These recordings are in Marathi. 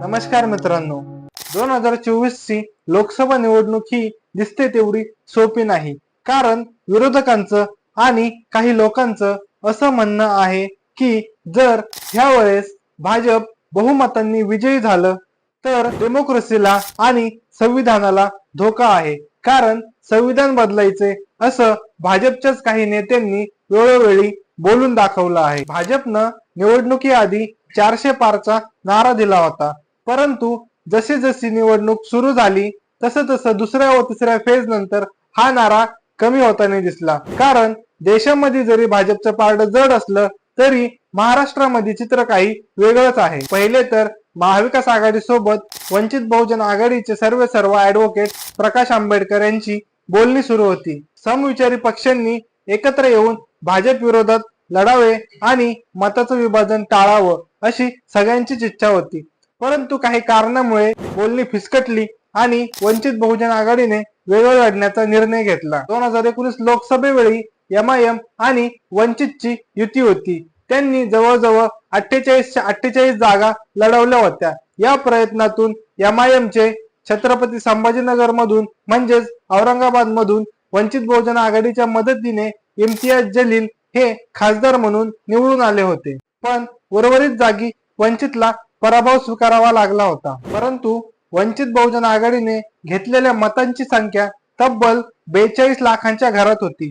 नमस्कार मित्रांनो. दोन हजार चोवीस ची लोकसभा निवडणूक ही दिसते तेवढी सोपी नाही. कारण विरोधकांचं आणि काही लोकांचं असं म्हणणं आहे की जर ह्या वेळेस भाजप बहुमतांनी विजयी झालं तर डेमोक्रेसीला आणि संविधानाला धोका आहे. कारण संविधान बदलायचे असं भाजपच्याच काही नेत्यांनी वेळोवेळी बोलून दाखवलं आहे. भाजपनं निवडणुकीआधी चारशे पारचा नारा दिला होता. परंतु जशी जशी निवडणूक सुरू झाली तसं तसं दुसऱ्या व तिसऱ्या फेज नंतर हा नारा कमी होताना दिसला. कारण देशामध्ये जरी भाजपचं पारड जड असलं तरी महाराष्ट्रामध्ये चित्र काही वेगळंच आहे. पहिले तर महाविकास आघाडी सोबत वंचित बहुजन आघाडीचे सर्व सर्व ऍडव्होकेट प्रकाश आंबेडकर यांची बोलणी सुरू होती. समविचारी पक्षांनी एकत्र येऊन भाजप विरोधात लढावे आणि मताचं विभाजन टाळावं अशी सगळ्यांचीच इच्छा होती. परंतु काही कारणामुळे बोलणी फिसकटली आणि वंचित बहुजन आघाडीने वेगळं लढण्याचा निर्णय घेतला. दोन हजार एकोणीस लोकसभेवेळी एम आय एम आणि वंचितची युती होती. त्यांनी जवळजवळ अठ्ठेचाळीसच्या अठ्ठेचाळीस जागा लढवल्या होत्या. या प्रयत्नातून एम आय चे छत्रपती संभाजीनगर मधून म्हणजेच औरंगाबाद मधून वंचित बहुजन आघाडीच्या मदतीने इम्तियाज जलील हे खासदार म्हणून निवडून आले होते. पण उर्वरित जागी वंचितला पराभव स्वीकारावा लागला होता. परंतु वंचित बहुजन आघाडीने घेतलेल्या मतांची संख्या तब्बल बेचाळीस लाखांच्या घरात होती.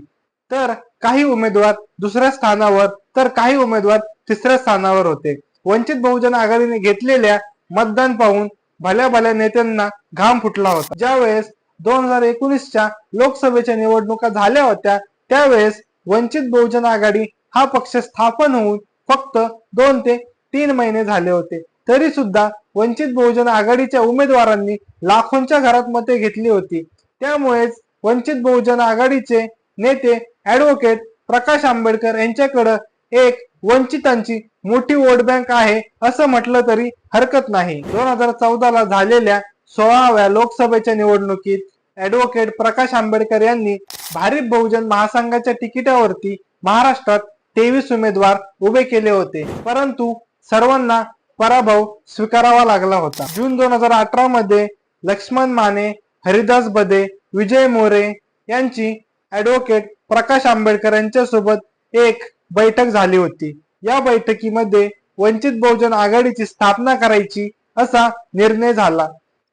तर काही उमेदवार दुसऱ्या स्थानावर तर काही उमेदवार तिसऱ्या स्थानावर होते. वंचित बहुजन आघाडीने घेतलेल्या मतदान पाहून भल्या भल्या नेत्यांना घाम फुटला होता. ज्यावेळेस दोन हजार एकोणीसच्या लोकसभेच्या निवडणुका झाल्या होत्या त्यावेळेस वंचित बहुजन आघाडी हा पक्ष स्थापन होऊन फक्त दोन ते तीन महिने झाले होते. तरी सुद्धा वंचित बहुजन आघाडीच्या उमेदवारांनी लाखोंच्या घरात मते घेतली होती. त्यामुळेच वंचित बहुजन आघाडीचे नेते ऍडव्होकेट प्रकाश आंबेडकर यांच्याकडं एक वंचितांची मोठी वोट बँक आहे असं म्हटलं तरी हरकत नाही. दोन हजार चौदा ला झालेल्या सोळाव्या लोकसभेच्या निवडणुकीत ऍडव्होकेट प्रकाश आंबेडकर यांनी भारिप बहुजन महासंघाच्या तिकिटावरती महाराष्ट्रात तेवीस उमेदवार उभे केले होते. परंतु सर्वांना पराभव स्वीकारावा लागला होता. जून दोन हजार अठरा मध्ये लक्ष्मण माने हरिदास बदे विजय मोरे यांची ऍडव्होकेट प्रकाश आंबेडकर यांच्यासोबत एक बैठक झाली होती. या बैठकीमध्ये वंचित बहुजन आघाडीची स्थापना करायची असा निर्णय झाला.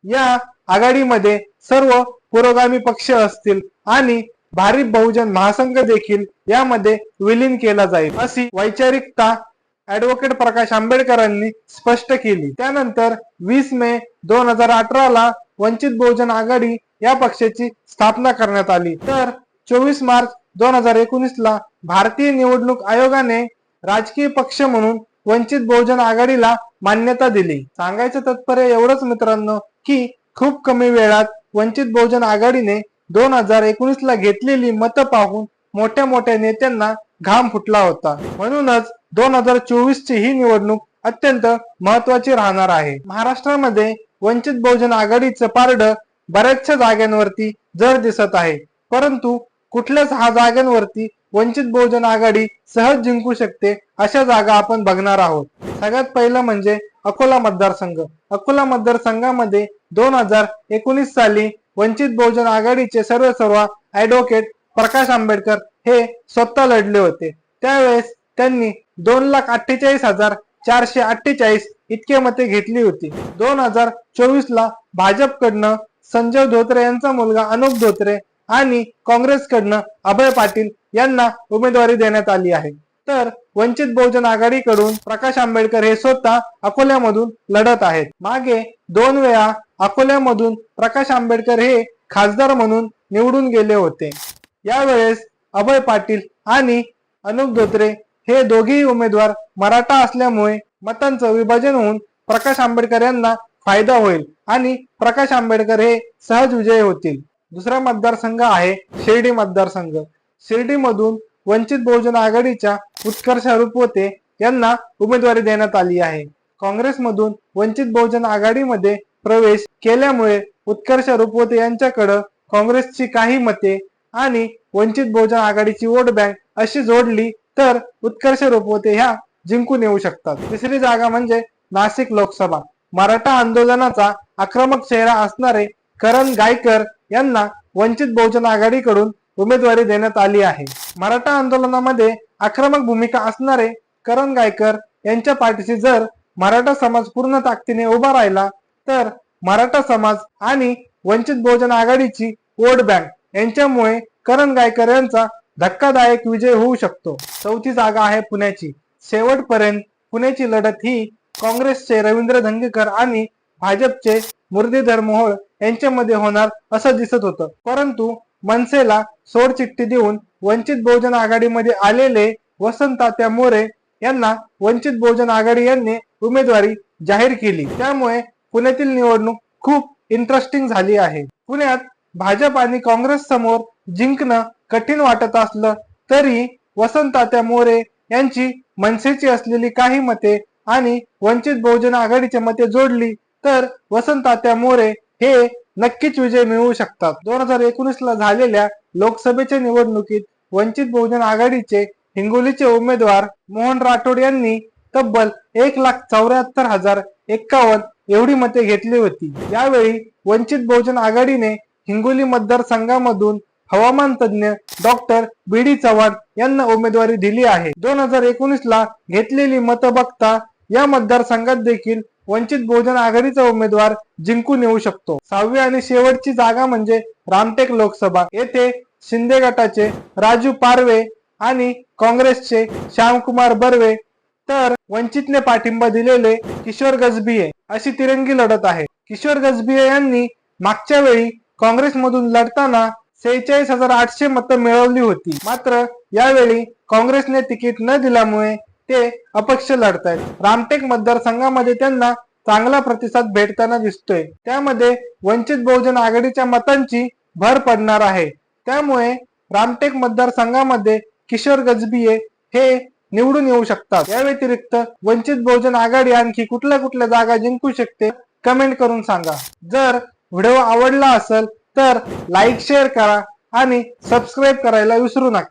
या आघाडीमध्ये सर्व पुरोगामी पक्ष असतील आणि भारिप बहुजन महासंघ देखील यामध्ये विलीन केला जाईल अशी वैचारिकता ऍडव्होकेट प्रकाश आंबेडकरांनी स्पष्ट केली. त्यानंतर वीस मे दोन हजार अठरा ला वंचित बहुजन आघाडी या पक्षाची स्थापना करण्यात आली. तर चोवीस मार्च दोन हजार एकोणीस ला भारतीय निवडणूक आयोगाने राजकीय पक्ष म्हणून वंचित बहुजन आघाडीला मान्यता दिली. सांगायचं तात्पर्य एवढंच मित्रांनो की खूप कमी वेळात वंचित बहुजन आघाडीने दोन हजार एकोणीस ला घेतलेली मतं पाहून मोठ्या मोठ्या नेत्यांना घाम फुटला होता. म्हणूनच दोन हजार चोवीस ची ही निवडणूक अत्यंत महत्वाची राहणार आहे. महाराष्ट्रामध्ये वंचित बहुजन आघाडीचं पारड बऱ्याचशा जागांवरती जर दिसत आहे. परंतु कुठल्याच हा जागांवरती वंचित बहुजन आघाडी सहज जिंकू शकते अशा जागा आपण बघणार आहोत. सगळ्यात पहिलं म्हणजे अकोला मतदारसंघ. अकोला मतदारसंघामध्ये दोन हजार एकोणीस साली वंचित बहुजन आघाडीचे सर्व सर्व ऍडव्होकेट प्रकाश आंबेडकर हे स्वतः लढले होते. त्यावेळेस त्यांनी दोन लाख अठ्ठेचाळीस हजार चारशे अठ्ठेचाळीस इतके मते घेतली होती. दोन हजार चोवीस ला भाजपकडनं संजय धोत्रे यांचा मुलगा अनुप धोत्रे आणि काँग्रेसकडनं अभय पाटील यांना उमेदवारी देण्यात आली आहे. तर वंचित बहुजन आघाडीकडून प्रकाश आंबेडकर हे स्वतः अकोल्यामधून लढत आहेत. मागे दोन वेळा अकोल्यामधून प्रकाश आंबेडकर हे खासदार म्हणून निवडून गेले होते. यावेळेस अभय पाटील आणि अनुप धोत्रे हे दोघेही उमेदवार मराठा असल्यामुळे मतांचं विभाजन होऊन प्रकाश आंबेडकर यांना फायदा होईल आणि प्रकाश आंबेडकर हे सहज विजयी होतील. दुसरा मतदारसंघ आहे शिर्डी मतदारसंघ. शिर्डीमधून वंचित बहुजन आघाडीच्या उत्कर्ष रुपवते यांना उमेदवारी देण्यात आली आहे. काँग्रेसमधून वंचित बहुजन आघाडीमध्ये प्रवेश केल्यामुळे उत्कर्ष रुपवते यांच्याकडं काँग्रेसची काही मते आणि वंचित बहुजन आघाडीची वोट बँक अशी जोडली तर उत्कर्ष रोपवते ह्या जिंकून येऊ शकतात. तिसरी जागा म्हणजे नाशिक लोकसभा. मराठा आंदोलनाचा आक्रमक चेहरा असणारे करण गायकर यांना वंचित बहुजन आघाडीकडून उमेदवारी देण्यात आली आहे. मराठा आंदोलनामध्ये आक्रमक भूमिका असणारे करण गायकर यांच्या पाठीशी जर मराठा समाज पूर्ण ताकदीने उभा राहिला तर मराठा समाज आणि वंचित बहुजन आघाडीची वोट बँक यांच्यामुळे करण गायकर यांचा धक्कादायक विजय होऊ शकतो. चौथी जागा आहे पुण्याची. शेवटपर्यंत पुण्याची लढत ही काँग्रेसचे रवींद्र धंगेकर आणि भाजपचे मुरलीधर मोहोळ यांच्यामध्ये होणार असं दिसत होतं. परंतु मनसेला सोडचिठ्ठी देऊन वंचित बहुजन आघाडीमध्ये आलेले वसंतात्या मोरे यांना वंचित बहुजन आघाडी यांनी उमेदवारी जाहीर केली. त्यामुळे पुण्यातील निवडणूक खूप इंटरेस्टिंग झाली आहे. पुण्यात भाजप आणि काँग्रेस समोर जिंकणं कठीण वाटत असलं तरी वसंतात्या मोरे यांची मनसेची असलेली काही मते आणि वंचित बहुजन आघाडीचे मते जोडली तर वसंत तात्या मोरे हे नक्कीच विजय मिळवू शकतात. दोन हजार एकोणीस ला झालेल्या लोकसभेच्या निवडणुकीत वंचित बहुजन आघाडीचे हिंगोलीचे उमेदवार मोहन राठोड यांनी तब्बल एक लाख चौऱ्याहत्तर हजार एक्कावन्न एवढी मते घेतली होती. यावेळी वंचित बहुजन आघाडीने हिंगोली मतदारसंघामधून हवामान तज्ञ डॉक्टर बी डी चव्हाण यांना उमेदवारी दिली आहे. दोन हजार एकोणीस ला घेतलेली मतं बघता या मतदारसंघात देखील वंचित बहुजन आघाडीचा उमेदवार जिंकून येऊ शकतो. सहावी आणि शेवटची जागा म्हणजे रामटेक लोकसभा. येथे शिंदे गटाचे राजू पारवे आणि काँग्रेसचे श्यामकुमार बर्वे तर वंचितने पाठिंबा दिलेले किशोर गजबिये अशी तिरंगी लढत आहे. किशोर गजबिये यांनी मागच्या वेळी काँग्रेसमधून लढताना सेहेचाळीस हजार आठशे मतं मिळवली होती. मात्र यावेळी काँग्रेसने तिकीट न दिल्यामुळे ते अपक्ष लढतायत. रामटेक मतदारसंघामध्ये त्यांना चांगला प्रतिसाद भेटताना दिसतोय. त्यामध्ये वंचित बहुजन आघाडीच्या मतांची भर पडणार आहे. त्यामुळे रामटेक मतदारसंघामध्ये किशोर गजबिये हे निवडून येऊ शकतात. या व्यतिरिक्त वंचित बहुजन आघाडी आणखी कुठल्या कुठल्या जागा जिंकू शकते कमेंट करून सांगा. जर व्हिडिओ आवडला असेल तर लाईक शेअर करा आणि सबस्क्राईब करायला विसरू नका.